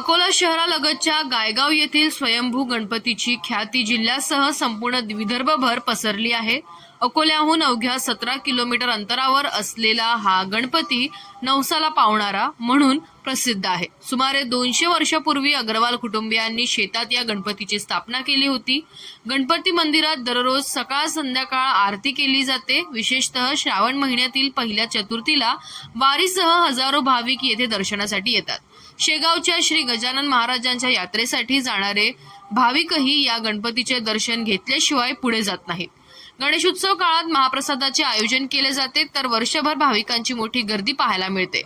अकोला शहरालगतच्या गायगाव येथील स्वयंभू गणपतीची ख्याती जिल्ह्यासह संपूर्ण विदर्भभर पसरली आहे. अकोल्याहून अवघ्या सतरा किलोमीटर अंतरावर असलेला हा गणपती नवसाला पावणारा म्हणून प्रसिद्ध आहे. सुमारे दोनशे वर्षापूर्वी अग्रवाल कुटुंबियांनी शेतात या गणपतीची स्थापना केली होती. गणपती मंदिरात दररोज सकाळ संध्याकाळ आरती केली जाते. विशेषतः श्रावण महिन्यातील पहिल्या चतुर्थीला वारीसह हजारो भाविक येथे दर्शनासाठी येतात. शेगावच्या श्री गजानन महाराजांच्या यात्रेसाठी जाणारे भाविकही या गणपतीचे दर्शन घेतल्याशिवाय पुढे जात नाहीत. गणेशोत्सव काळात महाप्रसादाचे आयोजन केले जाते तर वर्षभर भाविकांची मोठी गर्दी पाहायला मिळते.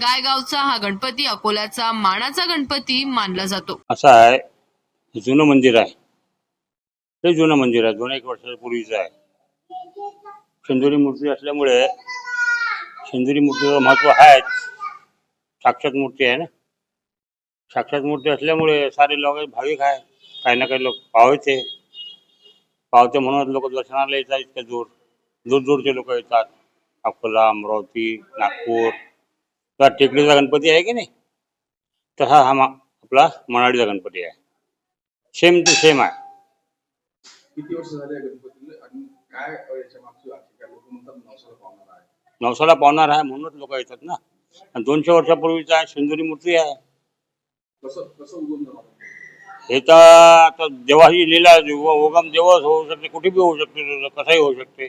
गायगावचा हा गणपती अकोल्याचा मानाचा गणपती मानला जातो. असा आहे जुनं मंदिर आहे. ते जुनं मंदिर आहे दोन एक वर्षापूर्वीचं आहे. शेंदुरी मूर्ती असल्यामुळे शेंदुरी मूर्तीचं महत्त्व आहे साक्षात मूर्ती आहे ना? साक्षात मूर्ती असल्यामुळे सारे लोक भाविक आहे काही ना काही लोक पावते पावते म्हणून लोक दर्शनाला येतात इतक्या दूर. दूर दूरचे लोक येतात. अकोला अमरावती नागपूर. तर टेकडीचा गणपती आहे की नाही? तसा हा आपला मनाडीचा गणपती आहे. सेम टू सेम आहे. किती वर्ष झाले या गणपतीला आणि काय याच्या मागची आर्थिक काय लोक म्हणतात नवसाला पावणार आहे? नवसाला पावणार आहे म्हणूनच लोक येतात ना. आणि दोनशे वर्षापूर्वीचा आहे शेंदुरी मूर्ती आहे. कसं कसं उगम झाला हे तर आता जेव्हाही लिहिला ओगम उगम देवच होऊ शकते कुठे बी होऊ शकते कसंही होऊ शकते.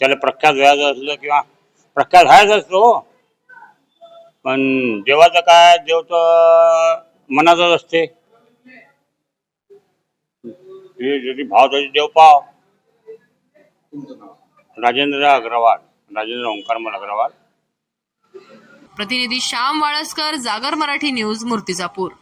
त्याला प्रख्यात व्हायचं असलं किंवा प्रख्यात व्हायच असतो. पण देवाचं काय देव तर मनातच असते. भाव त्याची देव पाव. राजेंद्र अग्रवाल राजेंद्र ओंकारमल अग्रवाल. प्रतिनिधी श्याम वाळसकर जागर मराठी न्यूज मूर्तिजापूर.